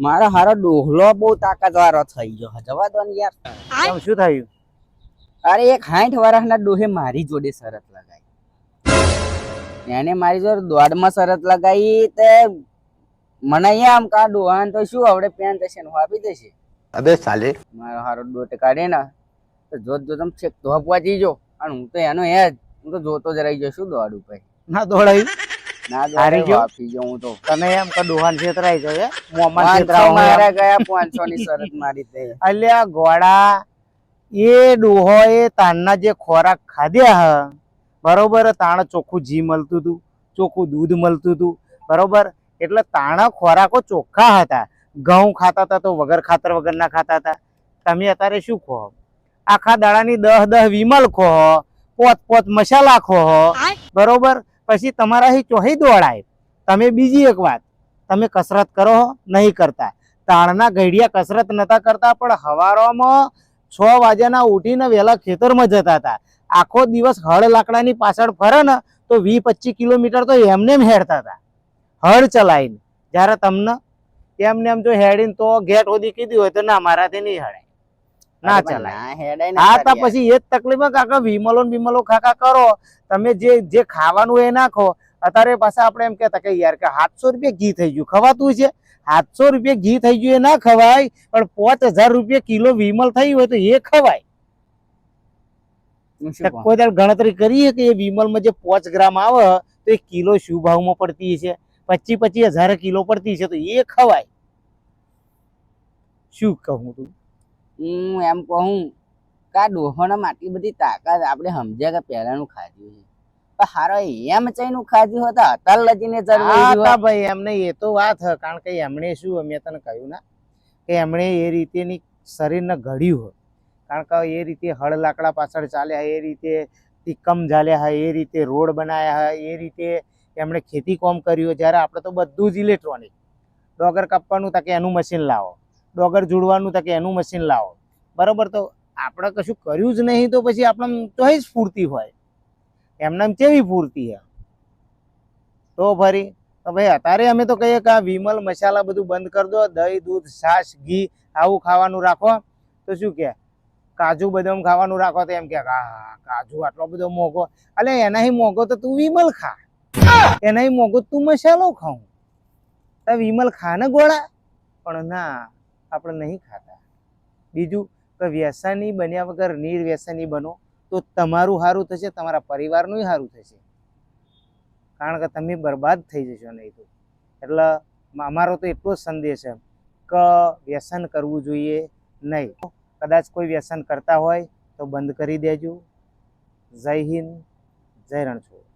મારો હારો ડોહલો બહુ તાકાતવારો થઈ ગયો. જવા દો ને યાર. આમ શું થયું? અરે એક હાઠ વર્ષના ડોહે મારી જોડે શરત લગાવી એને મારી જોડે દોડમાં શરત લગાવી તે મને અહીંયા આમ કા ડોહાન તો શું આવડે પેન થશે હું આપી દેશે અબે સાલે. મારો હારો ડોટ કાઢે ને તો જોત જો તમે છેક તો પહોંચી જો અને હું તો એનો એ જ હું તો જોતો જ રહી જશું દોડ ઉપર ના દોડાય. ના હારી દોડે ગયો? આપી ગયો હું તો. તમે એમ કે ડોહાન છેતરાઈ ગયો છે મોમાં પાંચસો છેતરાવો એમ. મારા ગયા પાંચસો ની શરત મારી તે અલ્યા ગોળા એ ડોહો એ તાણના જે ખોરાક ખાધ્યા હ બરોબર તાણ ચોખ્ખું ઘી મળતું હતું ચોખ્ખું દૂધ મળતું હતું બરોબર? એટલે તાણા ખોરાકો ચોખ્ખા હતા. ઘઉં ખાતા હતા તો વગર ખાતર વગરના ખાતા હતા. તમે અત્યારે શું ખો આખા દાડાની દહ દહ વિમલ ખો પોત પોત મસાલા ખો બરોબર? પછી તમારાથી ચોહી દોડાય. તમે બીજી એક વાત, તમે કસરત કરો નહીં કરતા. તાણના ઘડિયા કસરત નતા કરતા, પણ હવારોમાં છ વાગ્યાના ઉઠીને વહેલા ખેતરમાં જતા હતા. આખો દિવસ હળ લાકડાની પાછળ ફરે ને, તો વીસ પચીસ કિલોમીટર તો એમને એમ હેડતા હતા. હળ ચલાવીને. જ્યારે તમને એમને એમ જો હેડીને તો ઘેટ સુધી કીધું હોય તો ના, મારાથી નહીં હડાય. ના ચલાય. હા તો પછી એ જ તકલીફ કાકા વિમલો વિમલો ખાખા કરો. તમે જે જે ખાવાનું એ નાખો અત્યારે પાછા આપણે એમ કહેતા કે યાર કે સાતસો રૂપિયા ઘી થઈ ગયું. ખવાતું છે? સાતસો રૂપિયા ઘી થઈ ગયું એ ના ખવાય પણ પાંચ હજાર રૂપિયા કિલો વિમલ થઈ હોય તો એ ખવાય? કોઈ દાડ ગણતરી કરીએ કે એ વિમલમાં જે પાંચ ગ્રામ આવે તો એ કિલો શું ભાવમાં પડતી છે? પચીસ પચીસ હજાર કિલો પડતી છે તો એ ખવાય. શું કહું તું? હું એમ કહું કે આ ડોહોનામાં આટલી બધી તાકાત આપણે સમજ્યા કે પહેલાનું ખાધું છે. પણ હારો એમ ચઈનું ખાધું હોત અતાર લજીને હા જરવાઈ ભાઈ એમને એ તો વાત હ કારણ કે એમણે શું મેં તને કહ્યું ના કે એમણે એ રીતેની શરીરને ઘડ્યું હોય. કારણ કે એ રીતે હળ લાકડા પાછળ ચાલ્યા એ રીતે તિક્કમ ઝાલ્યા હા એ રીતે રોડ બનાવ્યા હોય એ રીતે એમણે ખેતી કોમ કર્યું હોય. જ્યારે આપણે તો બધું જ ઇલેક્ટ્રોનિક ડોગર કાપવાનું તા કે એનું મશીન લાવો. ડોગર જોડવાનું તો કે એનું મશીન લાવો. બરોબર, તો આપણે કશું કર્યું જ નહીં તો પછી આપણે ચોઈસ જ ફૂર્તી હોય. એમને કેવી ફૂર્તી હે તો ફરી ભાઈ અત્યારે અમે તો કહીએ કે આ વિમલ મસાલા બધું બંધ કરી દો, દહીં, દૂધ, છાશ, ઘી, આવું ખાવાનું રાખો. તો શું કે, કાજુ, બદામ ખાવાનું રાખો તો એમ કે કાજુ આટલો બધો મોંઘો. એટલે એનાથી મોંઘો તો તું વિમલ ખા. એનાથી મોંઘો તું મસાલો ખાઉં. તો વિમલ ખા ને ગોળા? પણ ના આપણે નહીં ખાતા. બીજું કે વ્યસની બન્યા વગર નિર્વ્યસની બનો, તો તમારું સારું થશે, તમારા પરિવારનું સારું થશે. કારણ કે તમે બરબાદ થઈ જશો નહીં તો. એટલે અમારો તો એટલો જ સંદેશ છે કે વ્યસન કરવું જોઈએ નહીં. કદાચ કોઈ વ્યસન કરતા હોય, તો બંધ કરી દેજો. જય હિન્દ, જય રણછોડ.